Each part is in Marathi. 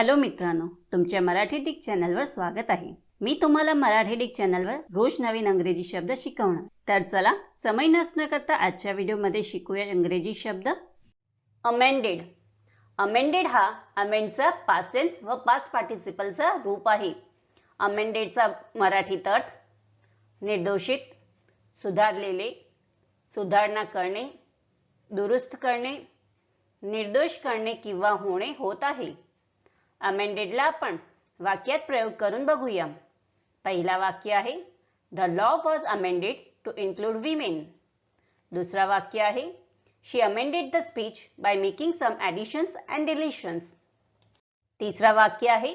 हॅलो मित्रांनो तुमच्या मराठी डिक चॅनलवर स्वागत आहे. मी तुम्हाला मराठी डिक चॅनलवर रोज नवीन अंग्रेजी शब्द शिकवणार. तर चला समय नसणं करता आजच्या व्हिडिओमध्ये शिकूया इंग्रजी शब्द. अमेंडेड अमेंडेड हा अमेंडचा पास्ट टेन्स व पास्ट पार्टिसिपलचा रूप आहे. अमेंडेडचा मराठीत अर्थ निर्दोषित सुधारलेले सुधारणा करणे दुरुस्त करणे निर्दोष करणे किंवा होणे होत आहे. अमेंडेडला आपण वाक्यात प्रयोग करून बघूया. पहिला वाक्य आहे the law was amended to include women दुसरा वाक्य आहे she amended the speech by making some additions and deletions तिसरा वाक्य आहे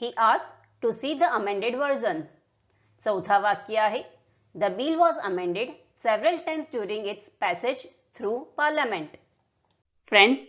he ask to see the amended version चौथा वाक्य आहे the bill was amended several times during its passage through parliament friends